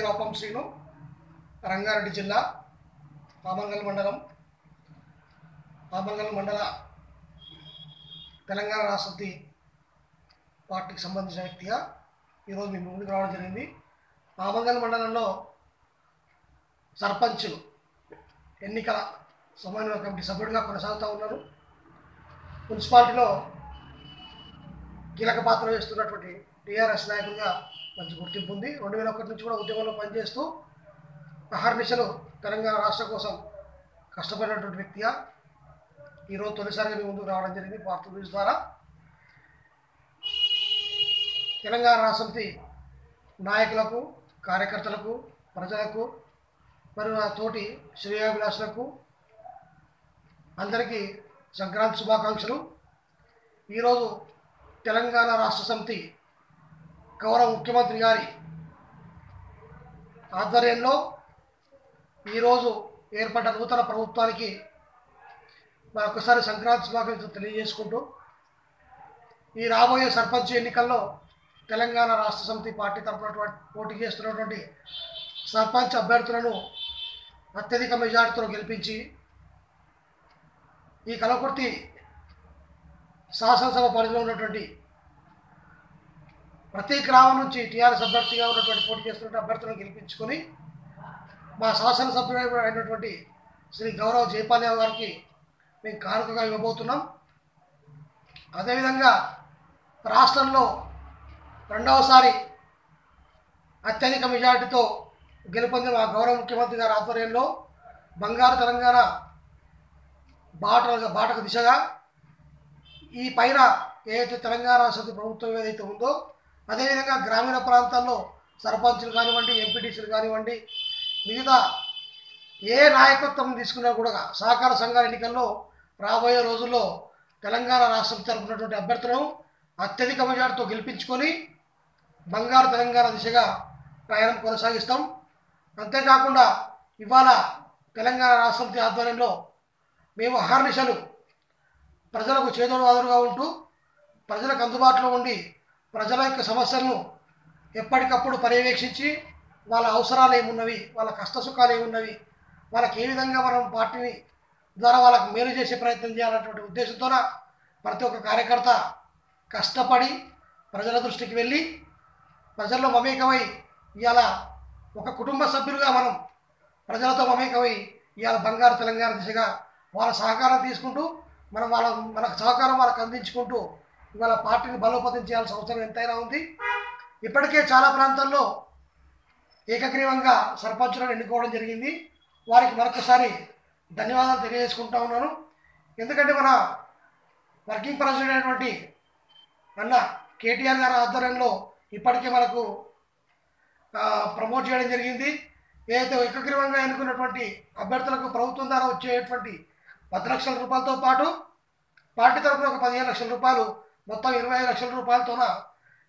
నమస్తే అప్పం శ్రీను రంగారెడ్డి జిల్లా పామంగల్ మండలం పామంగల్ మండల తెలంగాణ రాష్ట్రపతి పార్టీకి సంబంధించిన వ్యక్తిగా ఈరోజు మీ ముందుకు రావడం జరిగింది. పామంగల్ మండలంలో సర్పంచ్ ఎన్నికల సమన్వయ కమిటీ సభ్యుడిగా కొనసాగుతూ ఉన్నారు. మున్సిపాలిటీలో కీలక పాత్ర వేస్తున్నటువంటి టీఆర్ఎస్ నాయకుడిగా మంచి గుర్తింపు ఉంది. రెండు వేల ఒకటి నుంచి కూడా ఉద్యమంలో పనిచేస్తూ అహర్నిశలు తెలంగాణ రాష్ట్రం కోసం కష్టపడినటువంటి వ్యక్తిగా ఈరోజు తొలిసారిగా మీ ముందుకు రావడం జరిగింది పార్టీ న్యూస్ ద్వారా. తెలంగాణ రాష్ట్రపతి నాయకులకు కార్యకర్తలకు ప్రజలకు మరియు నా తోటి శ్రేయాభిలాషులకు అందరికీ సంక్రాంతి శుభాకాంక్షలు. ఈరోజు తెలంగాణ రాష్ట్ర సమితి గౌరవ ముఖ్యమంత్రి గారి ఆధ్వర్యంలో ఈరోజు ఏర్పడ్డ నూతన ప్రభుత్వానికి మరొకసారి సంక్రాంతి శుభాకాంక్షలు తెలియజేసుకుంటూ ఈ రాబోయే సర్పంచ్ ఎన్నికల్లో తెలంగాణ రాష్ట్ర సమితి పార్టీ తరఫున పోటీ చేస్తున్నటువంటి సర్పంచ్ అభ్యర్థులను అత్యధిక మెజార్టీతో గెలిపించి ఈ కలకుర్తి శాసనసభ పరిధిలో ఉన్నటువంటి ప్రతి గ్రామం నుంచి టీఆర్ఎస్ అభ్యర్థిగా ఉన్నటువంటి పోటీ చేస్తున్న అభ్యర్థులను గెలిపించుకొని మా శాసనసభ్యుడు అయినటువంటి శ్రీ గౌరవ్ జయపాల్యావు గారికి మేము కానుకగా ఇవ్వబోతున్నాం. అదేవిధంగా రాష్ట్రంలో రెండవసారి అత్యధిక మెజార్టీతో గెలుపొందిన మా గౌరవ ముఖ్యమంత్రి గారి ఆధ్వర్యంలో బంగారు తెలంగాణ బాట బాటకు దిశగా ఈ పైన ఏదైతే తెలంగాణ రాష్ట్ర ప్రభుత్వం ఏదైతే ఉందో అదేవిధంగా గ్రామీణ ప్రాంతాల్లో సర్పంచులు కానివ్వండి ఎంపీటీసీలు కానివ్వండి మిగతా ఏ నాయకత్వం తీసుకున్నా కూడా సహకార సంఘాల ఎన్నికల్లో రాబోయే రోజుల్లో తెలంగాణ రాష్ట్రం తరపునటువంటి అభ్యర్థులను అత్యధిక మెజార్టీతో గెలిపించుకొని బంగారు తెలంగాణ దిశగా ప్రయాణం కొనసాగిస్తాం. అంతేకాకుండా ఇవాళ తెలంగాణ రాష్ట్రపతి ఆధ్వర్యంలో మేము అహర్నిశలు ప్రజలకు చేదోడువాదులుగా ఉంటూ ప్రజలకు అందుబాటులో ఉండి ప్రజల యొక్క సమస్యలను ఎప్పటికప్పుడు పర్యవేక్షించి వాళ్ళ అవసరాలు ఏమున్నవి వాళ్ళ కష్టసుఖాలు ఏమున్నవి వాళ్ళకి ఏ విధంగా మనం పార్టీని ద్వారా వాళ్ళకు మేలు చేసే ప్రయత్నం చేయాలన్నటువంటి ఉద్దేశంతో ప్రతి ఒక్క కార్యకర్త కష్టపడి ప్రజల దృష్టికి వెళ్ళి ప్రజల్లో మమేకమై ఇవాళ ఒక కుటుంబ సభ్యులుగా మనం ప్రజలతో మమేకమై ఇవాళ బంగారు తెలంగాణ దిశగా వాళ్ళ సహకారం తీసుకుంటూ మనం వాళ్ళ మనకు సహకారం వాళ్ళకి అందించుకుంటూ ఇవాళ పార్టీని బలోపేతం చేయాల్సిన అవసరం ఎంతైనా ఉంది. ఇప్పటికే చాలా ప్రాంతాల్లో ఏకగ్రీవంగా సర్పంచులను ఎన్నుకోవడం జరిగింది. వారికి మరొకసారి ధన్యవాదాలు తెలియజేసుకుంటా ఉన్నాను. ఎందుకంటే మన వర్కింగ్ ప్రెసిడెంట్ అయినటువంటి అన్న కేటీఆర్ గారి ఆధ్వర్యంలో ఇప్పటికే మనకు ప్రమోట్ చేయడం జరిగింది. ఏదైతే ఏకగ్రీవంగా ఎన్నుకున్నటువంటి అభ్యర్థులకు ప్రభుత్వం ద్వారా వచ్చేటువంటి పది లక్షల రూపాయలతో పాటు పార్టీ తరఫున ఒక పదిహేను లక్షల రూపాయలు మొత్తం ఇరవై ఐదు లక్షల రూపాయలతోన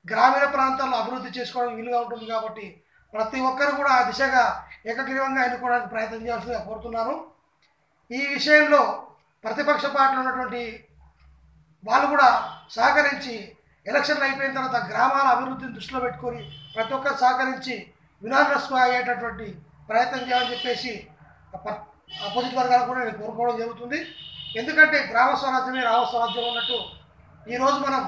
గ్రామీణ ప్రాంతాల్లో అభివృద్ధి చేసుకోవడం వీలుగా ఉంటుంది కాబట్టి ప్రతి ఒక్కరు కూడా ఆ దిశగా ఏకగ్రీవంగా ఎన్నుకోవడానికి ప్రయత్నం చేయాల్సిందిగా కోరుతున్నాను. ఈ విషయంలో ప్రతిపక్ష పార్టీలు ఉన్నటువంటి వాళ్ళు కూడా సహకరించి ఎలక్షన్లు అయిపోయిన తర్వాత గ్రామాల అభివృద్ధిని దృష్టిలో పెట్టుకొని ప్రతి ఒక్కరు సహకరించి వినానస్వ అయ్యేటటువంటి ప్రయత్నం చేయాలని చెప్పేసి అపోజిట్ వర్గాలు కూడా నేను కోరుకోవడం జరుగుతుంది. ఎందుకంటే గ్రామ స్వరాజ్యమే రామ స్వరాజ్యం ఉన్నట్టు ఈరోజు మనం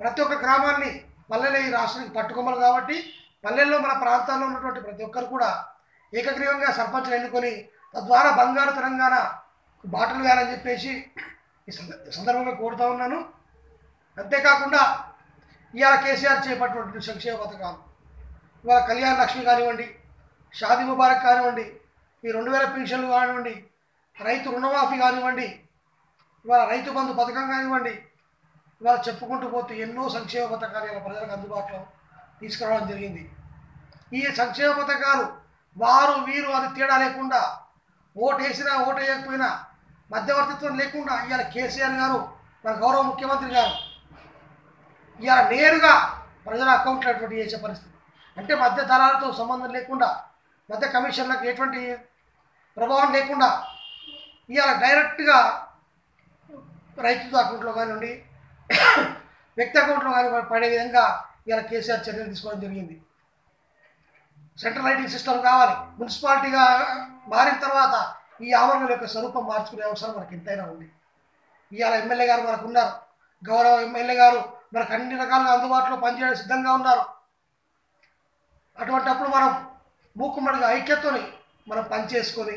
ప్రతి ఒక్క గ్రామాన్ని పల్లెలే ఈ రాష్ట్రానికి పట్టుకోమలు కాబట్టి పల్లెల్లో మన ప్రాంతాల్లో ఉన్నటువంటి ప్రతి ఒక్కరు కూడా ఏకగ్రీవంగా సర్పంచ్లు ఎన్నుకొని తద్వారా బంగారు తెలంగాణ బాటలు వేయాలని చెప్పేసి ఈ సంద- సందర్భంగా కోరుతా ఉన్నాను. అంతేకాకుండా ఇవాళ కేసీఆర్ చేపట్టినటువంటి సంక్షేమ పథకాలు ఇవాళ కళ్యాణ లక్ష్మి కానివ్వండి షాదీ ముబారక్ కానివ్వండి ఈ రెండు వేల పెన్షన్లు కానివ్వండి రైతు రుణమాఫీ కానివ్వండి ఇవాళ రైతు బంధు పథకం కానివ్వండి ఇవాళ చెప్పుకుంటూ పోతే ఎన్నో సంక్షేమ పథకాలు ఇలా ప్రజలకు అందుబాటులో తీసుకురావడం జరిగింది. ఈ సంక్షేమ పథకాలు వారు వీరు అని తేడా లేకుండా ఓటు వేసినా ఓటు వేయకపోయినా మధ్యవర్తిత్వం లేకుండా ఇవాళ కేసీఆర్ గారు మన గౌరవ ముఖ్యమంత్రి గారు ఇవాళ నేరుగా ప్రజల అకౌంట్లో అటువంటి చేసే పరిస్థితి. అంటే మధ్య దళాలతో సంబంధం లేకుండా మధ్య కమిషన్లకు ఎటువంటి ప్రభావం లేకుండా ఇవాళ డైరెక్ట్గా రైతు అకౌంట్లో కానివ్వండి వ్యక్తి అకౌంట్లో కానీ పడే విధంగా ఇలా కేసీఆర్ చర్యలు తీసుకోవడం జరిగింది. సెంట్రల్ లైటింగ్ సిస్టమ్ కావాలి. మున్సిపాలిటీగా మారిన తర్వాత ఈ ఆవరణల యొక్క స్వరూపం మార్చుకునే అవసరం మనకి ఎంతైనా ఉంది. ఇవాళ ఎమ్మెల్యే గారు మనకు ఉన్నారు. గౌరవ ఎమ్మెల్యే గారు మనకు అన్ని రకాలుగా అందుబాటులో పనిచేయడం సిద్ధంగా ఉన్నారు. అటువంటప్పుడు మనం మూకుమ్మడిగా ఐక్యతని మనం పనిచేసుకొని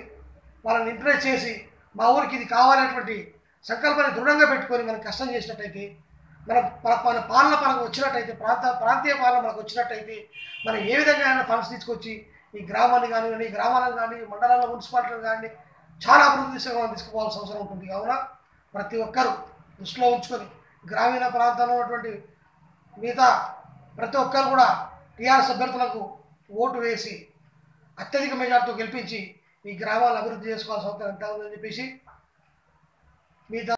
వాళ్ళని ఇంప్రెస్ చేసి మా ఊరికి ఇది కావాలనేటువంటి సంకల్పాన్ని దృఢంగా పెట్టుకొని మనం కష్టం చేసినట్టయితే మన మన పాలన మనకు వచ్చినట్టయితే ప్రాంత ప్రాంతీయ పాలన మనకు వచ్చినట్టయితే మనం ఏ విధంగా అయినా ఫండ్స్ తీసుకొచ్చి ఈ గ్రామాన్ని కానీ గ్రామాలను కానీ మండలాల మున్సిపాలిటీలు కానీ చాలా అభివృద్ధి దిశగా మనం తీసుకుపోవాల్సిన అవసరం ఉంటుంది. కావున ప్రతి ఒక్కరూ దృష్టిలో ఉంచుకొని గ్రామీణ ప్రాంతాల్లో ఉన్నటువంటి మిగతా ప్రతి ఒక్కరు కూడా టీఆర్ఎస్ అభ్యర్థులకు ఓటు వేసి అత్యధిక మెజార్టీతో గెలిపించి ఈ గ్రామాలను అభివృద్ధి చేసుకోవాల్సిన అవసరం ఎంత ఉందని చెప్పేసి మిగతా